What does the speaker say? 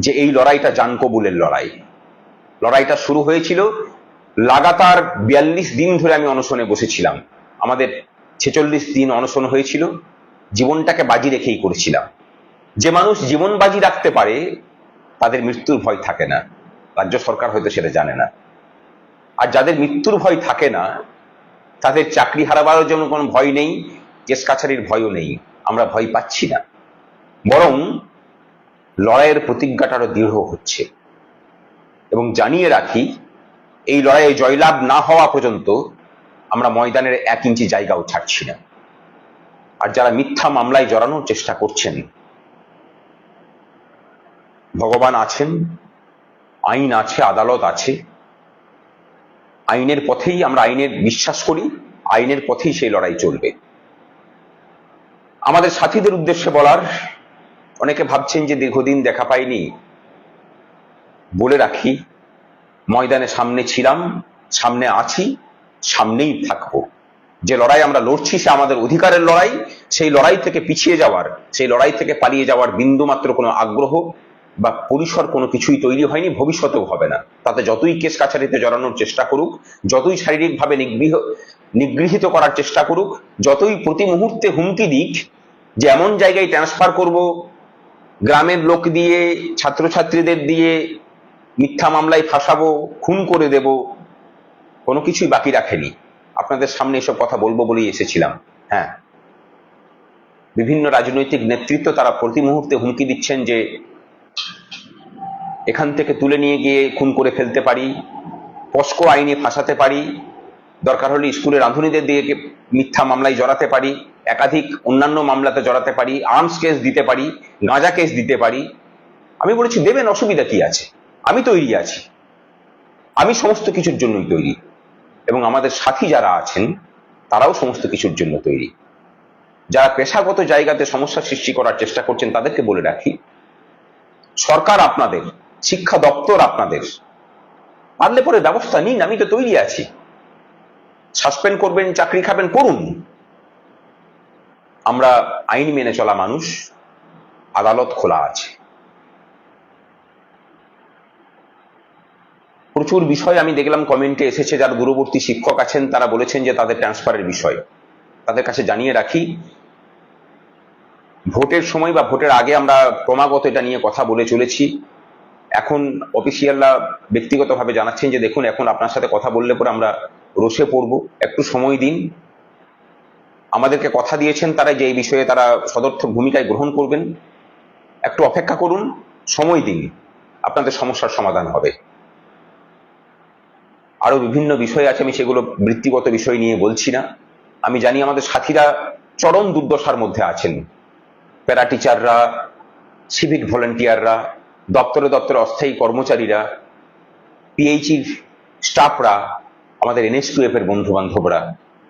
যে এই লড়াইটা জান কবুলের লড়াই। লড়াইটা শুরু হয়েছিল লাগাতার বিয়াল্লিশ দিন ধরে আমি অনশনে বসেছিলাম। আমাদের ছেচল্লিশ দিন অনশন হয়েছিল, জীবনটাকে বাজি রেখেই করেছিলাম। যে মানুষ জীবন বাজি রাখতে পারে, তাদের মৃত্যুর ভয় থাকে না। রাজ্য সরকার হয়তো সেটা জানে না। আর যাদের মৃত্যুর ভয় থাকে না, তাদের চাকরি হারাবার জন্য কোনো ভয় নেই, কেস কাছারির ভয়ও নেই। আমরা ভয় পাচ্ছি না। বরং লড়াইয়ের প্রতিজ্ঞাটা আরও দৃঢ় হচ্ছে। এবং জানিয়ে রাখি, এই লড়াইয়ে জয়লাভ না হওয়া পর্যন্ত আমরা ময়দানের এক ইঞ্চি জায়গাও ছাড়ছি না। আর যারা মিথ্যা মামলায় জড়ানোর চেষ্টা করছেন, ভগবান আছেন, আইন আছে, আদালত আছে, আইনের পথেই আমরা আইনের বিশ্বাস করি, আইনের পথেই সেই লড়াই চলবে। আমাদের সাথীদের উদ্দেশ্যে বলার অনেকে ভাবছেন যে দীর্ঘদিন দেখা পাইনি। বলে রাখি, ময়দানে সামনে ছিলাম, সামনে আছি, সামনেই থাকব। যে লড়াই আমরা লড়ছি, সে আমাদের অধিকারের লড়াই। সেই লড়াই থেকে পিছিয়ে যাওয়ার, সেই লড়াই থেকে পালিয়ে যাওয়ার বিন্দু মাত্র কোনো আগ্রহ বা পরিসর কোনো কিছুই তৈরি হয়নি, ভবিষ্যতেও হবে না। তাতে যতই কেস কাছারিতে জড়ানোর চেষ্টা করুক, যতই শারীরিকভাবে নিগৃহ, নিগৃহীত করার চেষ্টা করুক, যতই প্রতি মুহূর্তে হুমকি দিক, যে এমন জায়গায় ট্রান্সফার করব গ্রামের লোক দিয়ে, ছাত্রছাত্রীদের দিয়ে মিথ্যা মামলায় ফাঁসাবো, খুন করে দেব, কোনো কিছুই বাকি রাখেনি। আপনাদের সামনে এসব কথা বলব বলেই এসেছিলাম। হ্যাঁ। বিভিন্ন রাজনৈতিক নেতৃত্ব তারা প্রতি মুহূর্তে হুমকি দিচ্ছেন যে, এখান থেকে তুলে নিয়ে গিয়ে খুন করে ফেলতে পারি, পস্কো আইনে ফাঁসাতে পারি, দরকার হলে স্কুলের রাঁধুনিদের দিয়ে মিথ্যা মামলায় জড়াতে পারি। একাধিক অন্যান্য মামলাতে জড়াতে পারি আর্মস কেস দিতে পারি, গাঁজা কেস দিতে পারি। আমি বলেছি, দেবেন, অসুবিধা কি আছে? আমি তৈরি আছি। আমি সমস্ত কিছুর জন্যই তৈরি। এবং আমাদের সাথী যারা আছেন, তারাও সমস্ত কিছুর জন্য তৈরি। যারা পেশাগত জায়গাতে সমস্যা সৃষ্টি করার চেষ্টা করছেন, তাদেরকে বলে রাখি, সরকার আপনাদের, শিক্ষা দপ্তর আপনাদের, পারলে পরে ব্যবস্থা নিন, আমি তো তৈরি আছি। সাসপেন্ড করবেন, চাকরি খাবেন, করুন। আমরা আইন মেনে চলা মানুষ, আদালত খোলা আছে। প্রচুর বিষয় আমি দেখলাম কমেন্টে এসেছে, যার দূরবর্তী শিক্ষক আছেন, তারা বলেছেন যে তাদের ট্রান্সফারের বিষয়। তাদের কাছে জানিয়ে রাখি, ভোটের সময় বা ভোটের আগে আমরা ক্রমাগত এটা নিয়ে কথা বলে চলেছি। এখন অফিসিয়ালরা ব্যক্তিগতভাবে জানাচ্ছেন যে, দেখুন, এখন আপনার সাথে কথা বললে পরে আমরা রসে পড়ব। একটু সময় দিন আমাদেরকে কথা দিয়েছেন, তারা যে এই বিষয়ে তারা সদর্থক ভূমিকায় গ্রহণ করবেন। একটু অপেক্ষা করুন, সময় দিন, আপনাদের সমস্যার সমাধান হবে। আরও বিভিন্ন বিষয় আছে, আমি সেগুলো বৃত্তিগত বিষয় নিয়ে বলছি না। আমি জানি আমাদের সাথীরা চরম দুর্দশার মধ্যে আছেন। প্যারা টিচাররা সিভিক ভলেন্টিয়াররা, দপ্তরে দপ্তরে অস্থায়ী কর্মচারীরা পিএইচির স্টাফরা, আমাদের এনএসকিউএফ এর বন্ধু বান্ধবরা